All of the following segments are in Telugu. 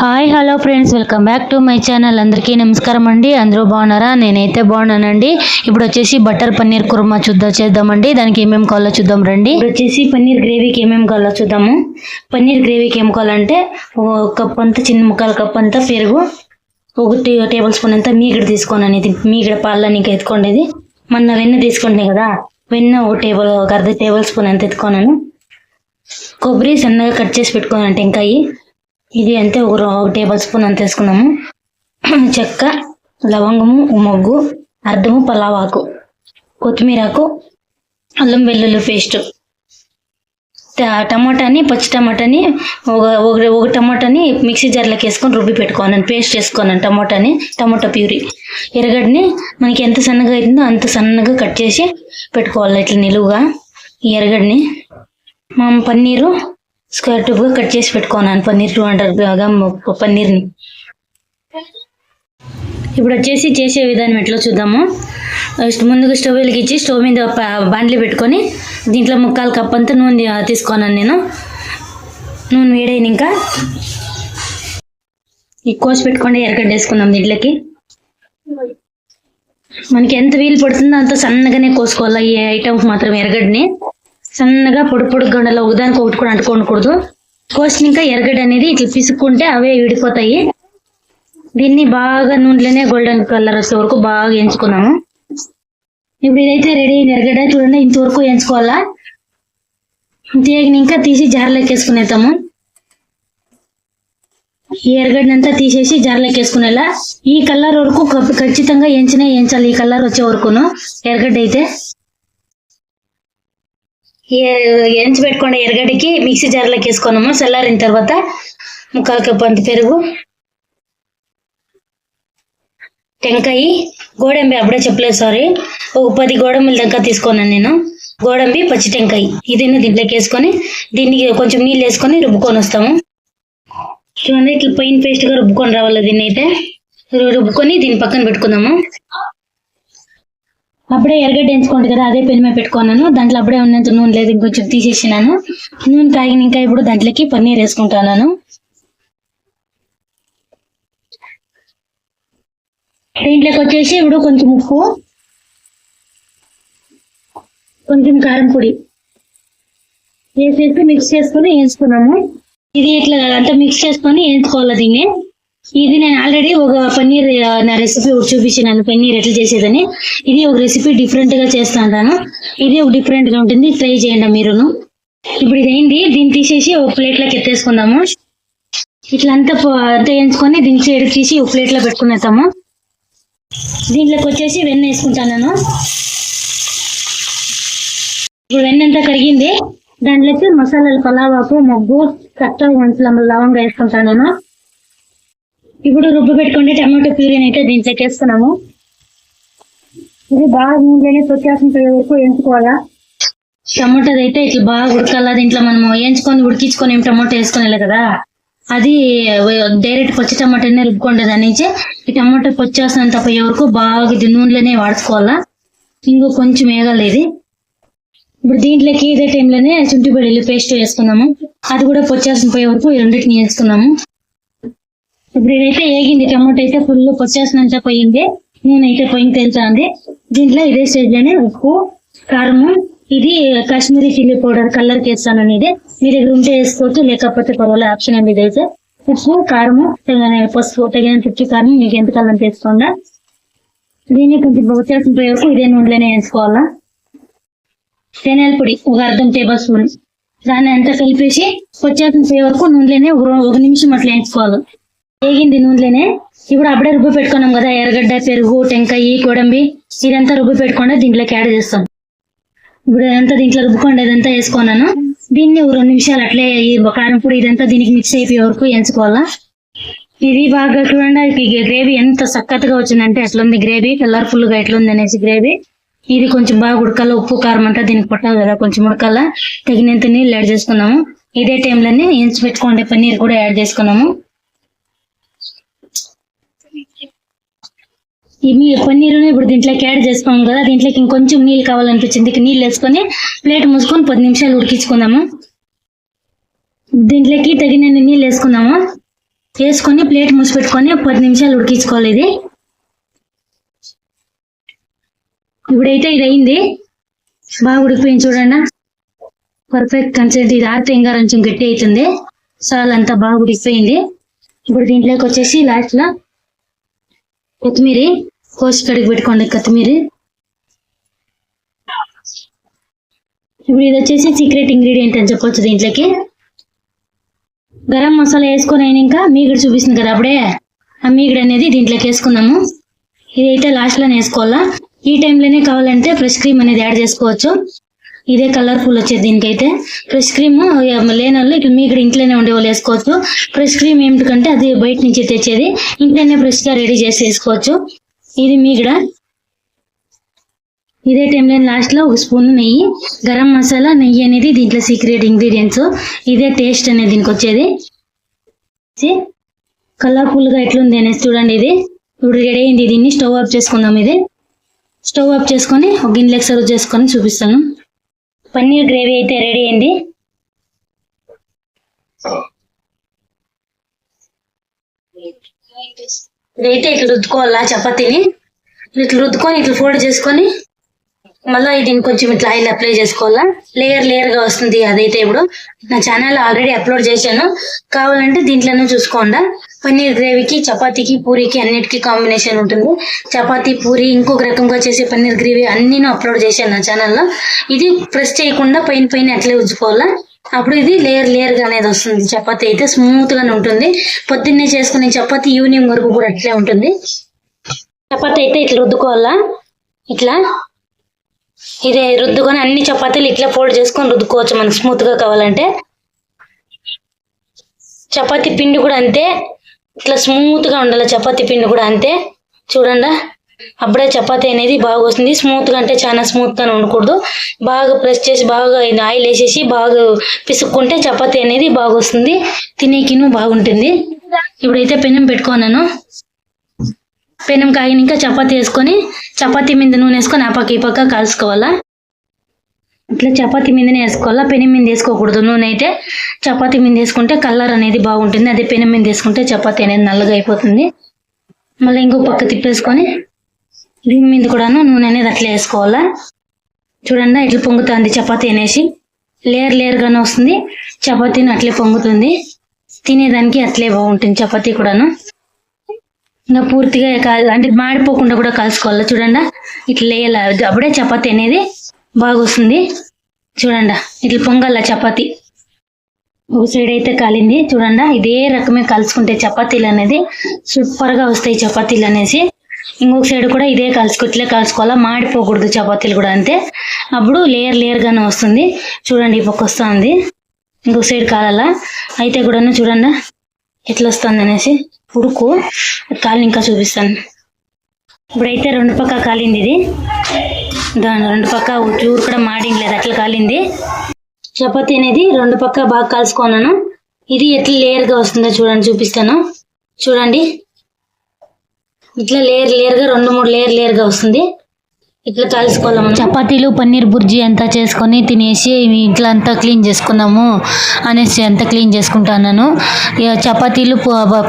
Hi hello friends welcome back to my channel అందరికీ నమస్కారం అండి. అందరూ బాగున్నారా? నేనైతే బాగున్నానండి. ఇప్పుడు వచ్చేసి బటర్ పన్నీర్ కుర్మా చూద్దాం చేద్దామండి. దానికి ఏమేమి కావాలో చూద్దాం రండి. ఇప్పుడు వచ్చేసి పన్నీర్ గ్రేవీకి ఏమేమి కావాలో చూద్దాము. పన్నీర్ గ్రేవీకి ఏం కావాలంటే ఒక కప్ అంతా చిన్న ముక్కల కప్ అంతా పెరుగు ఒక టేబుల్ స్పూన్ అంతా మీగడ తీసుకోనండి అనేది మీగడ పాలని ఇంకా ఎత్తుకోండి మొన్న వెన్న తీసుకుంటే కదా వెన్న ఒక టేబుల్ ఒక అర్ధ టేబుల్ స్పూన్ అంత ఎత్తుకోనాను. కొబ్బరి సన్నగా కట్ చేసి పెట్టుకోనంటే ఇంకా ఇది అంతే ఒక రో- ఒక టేబుల్ స్పూన్ అంత వేసుకున్నాము. చెక్క లవంగము మొగ్గు అర్ధము పలావాకు కొత్తిమీరాకు అల్లం వెల్లుల్లి పేస్ట్. టమాటాని పచ్చి టమాటాని ఒక ఒక ఒక టమాటాని మిక్సీ జార్లోకి వేసుకొని రుబ్బి పెట్టుకోను పేస్ట్ వేసుకోను టమాటాని టమాటా ప్యూరీ. ఎర్రగడ్డని మనకి ఎంత సన్నగా అవుతుందో అంత సన్నగా కట్ చేసి పెట్టుకోవాలి ఇట్లా నిలువుగా ఈ ఎర్రగడ్డని. మా పన్నీరు స్క్వేర్ ట్యూబ్గా కట్ చేసి పెట్టుకున్నాను పన్నీర్ టూ హండ్రెడ్ గ్రామ్ పన్నీర్ని. ఇప్పుడు వచ్చేసి చేసే విధానం ఎట్లా చూద్దాము. ఫస్ట్ ముందుగా స్టవ్ వెలిగించి స్టవ్ మీద బాండ్లీ పెట్టుకొని దీంట్లో ముక్కాలు కప్ అంతా నూనె తీసుకున్నాను నేను. నూనె వేడైన ఇంకా ఈ కోసి పెట్టుకోండి ఎరగడ్డ వేసుకుందాం దీంట్లోకి. మనకి ఎంత వీలు పడుతుందో అంత సన్నగానే కోసుకోవాలి. ఈ ఐటమ్ మాత్రం ఎరగడ్డని. సన్నగా పొడి పొడి గండలో ఒకదానికి ఒకటి కూడా అంటుకోకూడదు కోసినాక ఎరగడ్డ అనేది ఇట్లా పిసుక్కుంటే అవే విడిపోతాయి. దీన్ని బాగా నూనెలోనే గోల్డెన్ కలర్ వచ్చే వరకు బాగా ఎంచుకున్నాము. ఇప్పుడు ఇదైతే రెడీ అయిన ఎరగడ్డ చూడండి ఇంతవరకు ఎంచుకోవాలా? ఇంకా తీసి జార్లోకి వేసుకునేతాము ఈ ఎరగడ్డంతా తీసేసి జార్లోకి వేసుకునేలా. ఈ కలర్ వరకు ఖచ్చితంగా ఎంచినే ఎంచాలి ఈ కలర్ వచ్చే వరకును ఎరగడ్డ అయితే. ఎంచి పెట్టుకున్న ఎరగడికి మిక్సీ జార్లోకి వేసుకున్నాము. చల్లారిన తర్వాత ముక్కాలు కప్పు అంత పెరుగు టెంకాయ గోడంబి అప్పుడే చెప్పలేదు సారీ ఒక పది గోడంబిల దాకా తీసుకున్నాను నేను. గోడంబి పచ్చి టెంకాయ. ఇది దీంట్లోకి వేసుకొని దీనికి కొంచెం నీళ్ళు వేసుకొని రుబ్బుకొని వస్తాము. చూడండి ఇట్లా పైన పేస్ట్గా రుబ్బుకొని రావాలి దీన్ని అయితే రుబ్బుకొని దీని పక్కన పెట్టుకుందాము. అప్పుడే ఎరగడ్డ ఎంచుకోండి కదా అదే పెన్ పెట్టుకున్నాను. దాంట్లో అప్పుడే ఉన్నంత నూనె లేదు ఇంకొంచెం తీసేసినాను. నూనె కాగిన ఇంకా ఇప్పుడు దాంట్లోకి పన్నీర్ వేసుకుంటున్నాను. దీంట్లోకి వచ్చేసి ఇప్పుడు కొంచెం ఉప్పు కొంచెం కారం పొడి వేసేసి మిక్స్ చేసుకొని వేసుకున్నాము ఇది ఇట్లా అంతా మిక్స్ చేసుకొని వేసుకోవాలి దీన్ని? ఇది నేను ఆల్రెడీ ఒక పన్నీర్ నా రెసిపీ ఒకటి చూపించినాను పన్నీర్ ఎట్లా చేసేదని. ఇది ఒక రెసిపీ డిఫరెంట్గా చేస్తాను ఇది ఒక డిఫరెంట్గా ఉంటుంది. ట్రై చేయండి మీరును. ఇప్పుడు ఇది అయింది. దీన్ని తీసేసి ఒక ప్లేట్లోకి ఎత్తేసుకుందాము. ఇట్లా అంతా పో- అంతా వేయించుకొని దీన్ని సైడ్ తీసి ఒక ప్లేట్లో దీంట్లోకి వచ్చేసి వెన్న వేసుకుంటాను నేను. ఇప్పుడు వెన్న అంతా కరిగింది. దాంట్లోకి మసాలాలు పలావాకు మొగ్గు కట్ట వంటల లవంగా వేసుకుంటాను నేను. ఇప్పుడు రుబ్బు పెట్టుకుంటే టమాటో ప్యూరీని అయితే దీంట్లోకి చెక్కేస్తున్నాము ఇది బాగా నూనెలోనే వచ్చేసిన పోయే వరకు వేయించుకోవాలా? టమాటోది అయితే ఇట్లా బాగా ఉడకాలా? దీంట్లో మనం వేయించుకొని ఉడికించుకొని ఏం టమాటో వేసుకునే కదా? అది డైరెక్ట్ పచ్చి టమాటానే రుబ్బుకోండి దాని నుంచి ఈ టమాటో పొచ్చేసినంత పోయే వరకు బాగా ఇది నూనెలోనే వాడుకోవాలా? ఇంకో కొంచెం వేగాలి ఇది. ఇప్పుడు దీంట్లోకి ఇదే టైంలోనే శుంఠి బెల్లుల్లి పేస్ట్ వేసుకున్నాము. అది కూడా పొచ్చేసిన పోయే వరకు ఈ రెండింటిని వేసుకున్నాము. ఇప్పుడు ఇదైతే ఏగింది టమాటో అయితే ఫుల్ పొచ్చేసినంత పోయింది. నేనైతే పోయింది తెలుసా అండి దీంట్లో ఇదే స్టేజ్లోనే ఉప్పు కారము ఇది కాశ్మీరీ చిల్లీ పౌడర్ కలర్ వేస్తాను అనేది. మీ దగ్గర ఉంటే వేసుకోవచ్చు లేకపోతే పర్వాలేదు ఆప్షన్ అండి ఇదైతే ఉప్పు కారము పసుపు తగినంత ఉప్పు కారం మీకు ఎంత కాలం తీసుకోండా దీన్ని కొంచెం వచ్చేసిన పోయే వరకు ఇదే నూనెలోనే వేసుకోవాలా. శనగల పొడి ఒక అర్ధం టేబుల్ స్పూన్ దాన్ని అంతా కలిపేసి వచ్చేసిన పోయే వరకు నూనెలోనే ఒక ఒక నిమిషం అట్లా వేయించుకోవాలి. వేగింది నూనెలోనే? ఇప్పుడు అప్పుడే రుబ్బు పెట్టుకున్నాం కదా ఎర్రగడ్డ పెరుగు టెంకాయ కొడంబి. ఇదంతా రుబ్బు పెట్టుకుండా దీంట్లోకి యాడ్ చేస్తాం. ఇప్పుడు ఇదంతా దీంట్లో రుబ్బుకోండి ఇదంతా వేసుకున్నాను. దీన్ని రెండు నిమిషాలు అట్లే ఈ కారం పొడి ఇదంతా దీనికి మిక్స్ అయిపోయే వరకు ఎంచుకోవాలా ఇది బాగా చూడండి గ్రేవీ ఎంత సక్కత్తుగా వచ్చిందంటే ఉంది గ్రేవీ కలర్ఫుల్గా ఎట్లుంది అనేసి గ్రేవీ. ఇది కొంచెం బాగా ఉడకాల ఉప్పు కారం అంతా దీనికి పట్టాలి కదా కొంచెం ఉడకాల. తగినంత నీళ్ళు యాడ్ చేసుకున్నాము. ఇదే టైంలోనే ఎంచి పెట్టుకోండి పన్నీర్ కూడా యాడ్ చేసుకున్నాము. ఈ మీ పన్నీరుని ఇప్పుడు దీంట్లోకి యాడ్ చేసుకోము కదా దీంట్లోకి ఇంకొంచెం నీళ్ళు కావాలనిపించింది. నీళ్ళు వేసుకొని ప్లేట్ మూసుకొని పది నిమిషాలు ఉడికించుకుందాము. దీంట్లోకి తగినన్ని నీళ్ళు వేసుకుందాము. వేసుకొని ప్లేట్ మూసి పెట్టుకొని పది నిమిషాలు ఉడికించుకోవాలి ఇది. ఇప్పుడైతే ఇది అయింది. బాగా ఉడికిపోయింది చూడండి. పర్ఫెక్ట్ కన్సెంట్ ఇది ఆరితే ఇంకా కొంచెం గట్టి అవుతుంది. సాల్ అంతా బాగా ఉడికిపోయింది. ఇప్పుడు దీంట్లోకి వచ్చేసి లాస్ట్లో కొత్తిమీరి కొత్తిమీర కోసి కడిగి పెట్టుకోండి కొత్తిమీర. ఇప్పుడు ఇది వచ్చేసి సీక్రెట్ ఇంగ్రీడియంట్ అని చెప్పొచ్చు దీంట్లోకి. గరం మసాలా వేసుకొని అయినాక మీగడ చూపిస్తుంది కదా అప్పుడే. ఆ మీగడ అనేది దీంట్లోకి వేసుకుందాము. ఇదైతే అయితే లాస్ట్లోనే వేసుకోవాలా? ఈ టైంలోనే కావాలంటే ఫ్రెష్ క్రీమ్ అనేది యాడ్ చేసుకోవచ్చు. ఇదే కలర్ఫుల్ వచ్చేది దీనికైతే. ఫ్రెష్ క్రీమ్ లేని వాళ్ళు ఇట్లా మీగడ ఇంట్లోనే ఉండే వాళ్ళు వేసుకోవచ్చు. ఫ్రెష్ క్రీమ్ ఏమిటికంటే అది బయట నుంచి తెచ్చేది. ఇంట్లోనే ఫ్రెష్గా రెడీ చేసి వేసుకోవచ్చు. ఇది మీగడ ఇదే టైంలో లాస్ట్లో ఒక స్పూన్ నెయ్యి గరం మసాలా నెయ్యి అనేది దీంట్లో సీక్రెట్ ఇంగ్రీడియంట్స్ ఇదే టేస్ట్ అనేది దీనికి వచ్చేది. కలర్ఫుల్గా ఎట్లుంది అనేసి చూడండి ఇది. ఇప్పుడు రెడీ అయింది దీన్ని స్టవ్ ఆఫ్ చేసుకుందాం ఇది. స్టవ్ ఆఫ్ చేసుకొని ఒక గిన్నెలకు సర్వ్ చేసుకొని చూపిస్తాను. పన్నీర్ గ్రేవీ అయితే రెడీ అయింది. ఇదైతే ఇట్లా రుద్దుకోవాలా చపాతీని? ఇట్లా రుద్దుకొని ఇట్లా ఫోల్డ్ చేసుకొని మళ్ళీ దీన్ని కొంచెం ఇట్లా ఆయిల్ అప్లై చేసుకోవాలా? లేయర్ లేయర్గా వస్తుంది అదైతే ఇప్పుడు. నా ఛానల్ ఆల్రెడీ అప్లోడ్ చేశాను. కావాలంటే దీంట్లోనే చూసుకోండి. పన్నీర్ గ్రేవీకి చపాతీకి పూరికి అన్నిటికీ కాంబినేషన్ ఉంటుంది. చపాతీ పూరి ఇంకొక రకంగా చేసే పన్నీర్ గ్రేవీ అన్ని అప్లోడ్ చేశాను నా ఛానల్లో. ఇది ప్రెస్ చేయకుండా పైన పైన అట్లే ఉంచుకోవాలా అప్పుడు ఇది లేయర్ లేయర్గా అనేది వస్తుంది. చపాతి అయితే స్మూత్ గానే ఉంటుంది. పొద్దున్నే చేసుకునే చపాతీ ఈవినింగ్ వరకు కూడా అట్లే ఉంటుంది. చపాతి అయితే ఇట్లా రుద్దుకోవాలా? ఇట్లా? ఇదే రుద్దుకొని అన్ని చపాతీలు ఇట్లా ఫోల్డ్ చేసుకొని రుద్దుకోవచ్చు మనకు స్మూత్గా కావాలంటే. చపాతి పిండి కూడా అంతే. ఇట్లా స్మూత్గా ఉండాలి చపాతీ పిండి కూడా అంతే. చూడండి? అప్పుడే చపాతి అనేది బాగా వస్తుంది. స్మూత్గా అంటే చాలా స్మూత్ ఉండకూడదు. బాగా ప్రెస్ చేసి బాగా ఆయిల్ వేసేసి బాగా పిసుక్కుంటే చపాతి అనేది బాగా వస్తుంది. తినేకిను బాగుంటుంది. ఇప్పుడైతే పెనం పెట్టుకున్నాను. పెనం కాగినాక చపాతి వేసుకొని చపాతీ మీద నూనె వేసుకొని ఆ పక్క ఈ పక్క కలుసుకోవాలా ఇట్లా చపాతి మీదనే వేసుకోవాలా? పెనం మీద వేసుకోకూడదు. నూనె అయితే చపాతీ మీద వేసుకుంటే కలర్ అనేది బాగుంటుంది. అదే పెనం మీద వేసుకుంటే చపాతి అనేది నల్లగా అయిపోతుంది. మళ్ళీ ఇంకో పక్క తిప్పేసుకొని దీని మీద కూడాను నూనె అనేది అట్లా వేసుకోవాలా. చూడండి ఇట్లా పొంగుతుంది చపాతీ అనేసి. లేయర్ లేయర్ గానే వస్తుంది. చపాతీని అట్లే పొంగుతుంది. తినేదానికి అట్లే బాగుంటుంది చపాతీ కూడాను. ఇంకా పూర్తిగా అంటే మాడిపోకుండా కూడా కలుసుకోవాలి చూడండి ఇట్లా లేయాల. అప్పుడే చపాతీ అనేది బాగా వస్తుంది చూడండి ఇట్లా పొంగల్ల చపాతీ. ఒక సైడ్ అయితే కాలింది. చూడండి ఇదే రకమే కలుసుకుంటే చపాతీలు అనేది సూపర్గా వస్తాయి చపాతీలు అనేసి. ఇంకొక సైడ్ కూడా ఇదే కలుసుకో ఇట్లే కలుసుకోవాలా? మాడిపోకూడదు చపాతీలు కూడా అంతే. అప్పుడు లేయర్ లేయర్ గానే వస్తుంది. చూడండి ఈ పక్క వస్తుంది. ఇంకొక సైడ్ కాలాలా? అయితే కూడాను చూడండి? ఎట్లా వస్తుంది అనేసి? ఉడుకు కాలిని ఇంకా చూపిస్తాను. ఇప్పుడైతే రెండు పక్క కాలింది ఇది. దాని రెండు పక్క చూరు కూడా మాడింగ్ లేదు అట్లా కాలింది. చపాతీ అనేది రెండు పక్క బాగా కలుసుకున్నాను. ఇది ఎట్లా లేయర్గా వస్తుందో చూడండి చూపిస్తాను. చూడండి. ఇట్లా లేయర్ లేయర్గా రెండు మూడు లేయర్ లేయర్గా వస్తుంది. ఇట్లా కలుసుకోవాలి చపాతీలు పన్నీర్ బుర్జీ అంతా చేసుకొని తినేసి ఇట్లా అంతా క్లీన్ చేసుకున్నాము అనేసి అంతా క్లీన్ చేసుకుంటాను ఇక చపాతీలు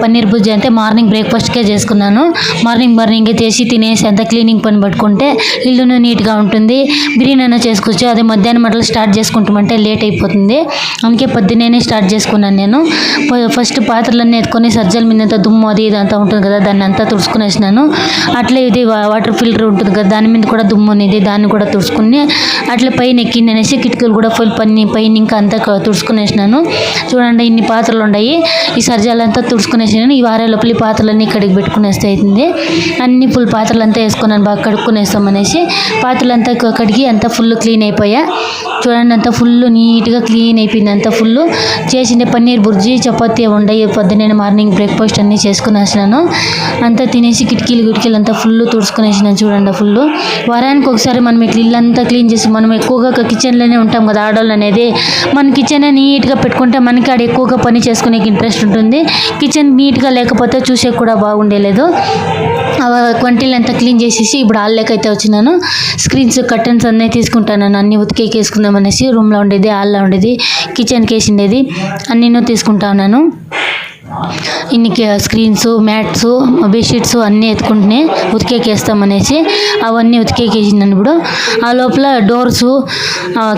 పన్నీర్ బుర్జీ అంటే మార్నింగ్ బ్రేక్ఫాస్ట్కే చేసుకున్నాను. మార్నింగ్ మార్నింగ్ చేసి తినేసి అంతా క్లీనింగ్ పని పట్టుకుంటే ఇల్లును నీట్గా ఉంటుంది. బిర్యానీ అయినా చేసుకోవచ్చు అదే మధ్యాహ్నం అట్లా స్టార్ట్ చేసుకుంటామంటే లేట్ అయిపోతుంది. అందుకే పొద్దున్నే స్టార్ట్ చేసుకున్నాను నేను. ఫస్ట్ పాత్రలన్నీ ఎత్తుకొని సజ్జల మీద అంతా దుమ్ము అది ఇదంతా ఉంటుంది కదా దాన్ని అంతా తుడుచుకునేసినాను. అట్లే ఇది వాటర్ ఫిల్టర్ ఉంటుంది కదా దాని మీద కూడా దుమ్ము అనేది దాన్ని కూడా తుడుచుకుని అట్లా పైన ఎక్కింది అనేసి కిటికీలు కూడా ఫుల్ పని పైన ఇంకా అంతా తుడుచుకునేసినాను. చూడండి ఇన్ని పాత్రలు ఉన్నాయి ఈ సర్జాలంతా తుడుచుకునేసినాను. ఈ వారే లోపల ఈ పాత్రలన్నీ ఇక్కడికి పెట్టుకునేస్తే అవుతుంది అన్ని ఫుల్ పాత్రలు అంతా వేసుకున్నాను బాగా కడుక్కునేస్తాం అనేసి పాత్రలు అంతా కడిగి అంతా ఫుల్ క్లీన్ అయిపోయా. చూడండి అంతా ఫుల్ నీట్గా క్లీన్ అయిపోయింది అంతా ఫుల్ చేసిన పన్నీర్ బుర్జీ చపాతీ ఉండయి పొద్దున్నే మార్నింగ్ బ్రేక్ఫాస్ట్ అన్నీ చేసుకునేసినాను అంతా తినేసి కిటికీలు కిటికీలు అంతా ఫుల్ తుడుచుకునేసినాను చూడండి ఫుల్ వారానికి ఒకసారి మనం ఇట్లా ఇల్లంతా క్లీన్ చేసి మనం ఎక్కువగా కిచెన్లోనే ఉంటాం కదా ఆడవాళ్ళు అనేది. మన కిచెన్ నీట్గా పెట్టుకుంటే మనకి ఆడ ఎక్కువగా పని చేసుకునే ఇంట్రెస్ట్ ఉంటుంది. కిచెన్ నీట్గా లేకపోతే చూసే కూడా బాగుండేలేదు. వంటిలు అంతా క్లీన్ చేసేసి ఇప్పుడు హాల్లోకి వచ్చినాను. స్క్రీన్స్ కర్టన్స్ అన్నీ తీసుకుంటాను అన్ని ఉతికేకి వేసుకుందాం అనేసి రూమ్లో ఉండేది హాల్లో ఉండేది కిచెన్కి వేసిండేది అన్నీ తీసుకుంటా ఉన్నాను. ఇన్నికి స్క్రీన్స్ మ్యాట్స్ బెడ్షీట్స్ అన్నీ ఎత్తుకుంటునే ఉతికేకేస్తామనేసి అవన్నీ ఉతికేకేసినప్పుడు ఆ లోపల డోర్స్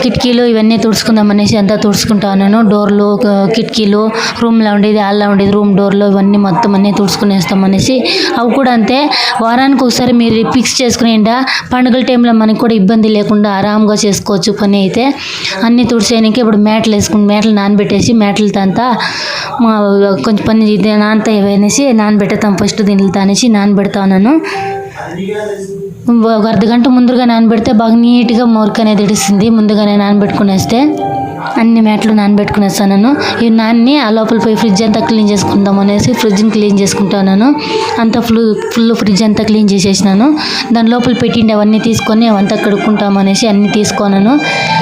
కిటికీలు ఇవన్నీ తుడుచుకుందామనేసి అంతా తుడుచుకుంటా ఉన్నాను. డోర్లు కిటికీలు రూమ్లో ఉండేది హాల్లో ఉండేది రూమ్ డోర్లు ఇవన్నీ మొత్తం అన్నీ తుడుచుకునేస్తామనేసి. అవి కూడా అంతే. వారానికి ఒకసారి మీరు ఫిక్స్ చేసుకునేండా పండుగల టైంలో మనకి కూడా ఇబ్బంది లేకుండా ఆరాంగా చేసుకోవచ్చు పని అయితే. అన్నీ తుడిచేయడానికి ఇప్పుడు మేటలు వేసుకుని మేటలు నానబెట్టేసి మేటలతో అంతా మా కొంచెం పని ఇది నానతాయి అనేసి నానబెడతాం ఫస్ట్ దీనితో అనేసి నానబెడతా ఉన్నాను ఒక అర్ధ గంట ముందుగా నానబెడితే బాగా నీట్గా మొరక అనేది ఇడుస్తుంది ముందుగానే నానబెట్టుకునేస్తే అన్ని మ్యాట్లు నానబెట్టుకునేస్తాను ఈ నాన్ని ఆ లోపల పోయి ఫ్రిడ్జ్ అంతా క్లీన్ చేసుకుందాం అనేసి ఫ్రిడ్జ్ని క్లీన్ చేసుకుంటాను అంతా ఫుల్ ఫుల్ ఫ్రిడ్జ్ అంతా క్లీన్ చేసేసినాను. దాని లోపల పెట్టిండి అవన్నీ తీసుకొని అవంతా కడుక్కుంటాం అనేసి అన్నీ తీసుకున్నాను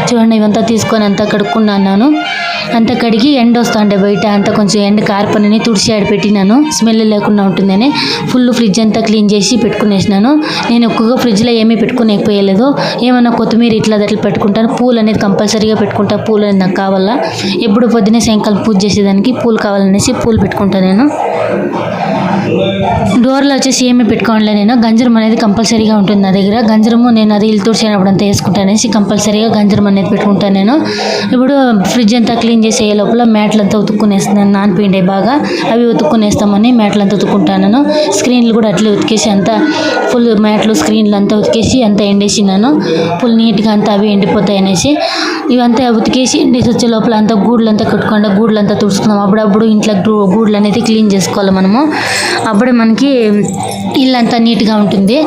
చూడండి ఇవంతా తీసుకొని అంతా కడుక్కున్నాను అంతా కడిగి ఎండ వస్తుండే బయట. అంతా కొంచెం ఎండ కార్పనని తుడిచి ఆడ పెట్టినాను. స్మెల్ లేకుండా ఉంటుందని ఫుల్ ఫ్రిడ్జ్ అంతా క్లీన్ చేసి పెట్టుకునేసినాను. నేను ఎక్కువగా ఫ్రిడ్జ్లో ఏమీ పెట్టుకునేకపోయలేదు. ఏమన్నా కొత్తిమీర ఇట్లా అట్లా పెట్టుకుంటాను. పూలు అనేది కంపల్సరీగా పెట్టుకుంటా. పూలు అనేది నాకు కావాలా? ఎప్పుడు పొద్దున్నే సాయంకాలం పూజ చేసేదానికి పూలు కావాలనేసి పూలు పెట్టుకుంటాను నేను. డోర్లో వచ్చేసి ఏమీ పెట్టుకోవడంలే నేను. గంజరం అనేది కంపల్సరీగా ఉంటుంది నా దగ్గర. గంజరము నేను అది ఇల్లు తుడిచినప్పుడు అంతా వేసుకుంటానేసి కంపల్సరీగా గంజరం అనేది పెట్టుకుంటాను నేను. ఇప్పుడు ఫ్రిడ్జ్ అంతా క్లీన్ చేసే లోపల మ్యాట్లంతా ఉతుక్కునేస్తున్నాను నానిపిండే బాగా అవి ఉతుక్కునేస్తామని మ్యాట్లంతా ఉతుక్కుంటాను స్క్రీన్లు కూడా అట్లే ఉతికేసి అంతా ఫుల్ మ్యాట్లు స్క్రీన్లు అంతా ఉతికేసి అంతా ఎండేసినాను ఫుల్ నీట్గా అంతా అవి ఎండిపోతాయి అనేసి ఇవంతా ఉతికేసి ఎండేసి వచ్చే లోపల అంతా గూడ్లు అంతా కట్టుకుండా గూడ్లు తుడుచుకుందాం. అప్పుడప్పుడు ఇంట్లో గూ- గూడ్లు అనేది క్లీన్ చేసుకోవాలి మనము. అప్పుడే మనకి ఇల్లు అంతా నీట్గా ఉంటుంది.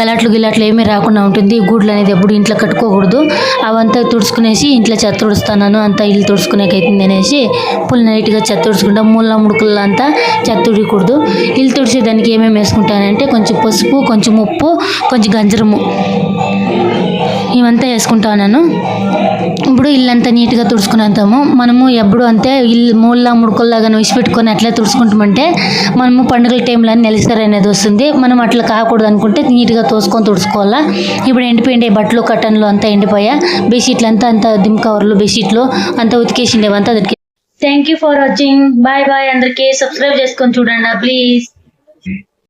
గలాట్లు గిలాట్లు ఏమీ రాకుండా ఉంటుంది. గూడ్లు అనేది ఎప్పుడు ఇంట్లో కట్టుకోకూడదు. అవంతా తుడుచుకునేసి ఇంట్లో చెత్త తుడుస్తాను అంతా ఇల్లు తుడుచుకునేకైతుంది అనేసి ఫుల్ నైట్గా చెత్త తుడుచుకుంటా. మూల ముడుకుల్లో అంతా చెత్త తుడికూడదు ఇల్లు తుడిచేదానికి ఏమేమి వేసుకుంటానంటే కొంచెం పసుపు కొంచెం ఉప్పు కొంచెం గంజరము. ఇవంతా వేసుకుంటాను ఇప్పుడు ఇల్లంతా నీట్గా తుడుచుకునేద్దాము. మనము ఎప్పుడు అంతే ఇల్లు మూల ముడుకుల్లాగా విసిపెట్టుకొని అట్లే తుడుచుకుంటామంటే మనము పండుగల టైంలో నెలసరి అనేది వస్తుంది. మనం అట్లా కాకూడదు అనుకుంటే నీట్గా తోసుకొని తుడుచుకోవాలా. ఇప్పుడు ఎండిపోయిండే బట్టలు కట్టన్లు అంతా ఎండిపోయా. బెడ్షీట్లు అంతా అంతా దిమ్ కవర్లు బెడ్షీట్లు అంతా ఉతికేసిండేవంతా ఉతికి thank you for watching bye bye అందరికీ సబ్స్క్రైబ్ చేసుకొని చూడండి. ప్లీజ్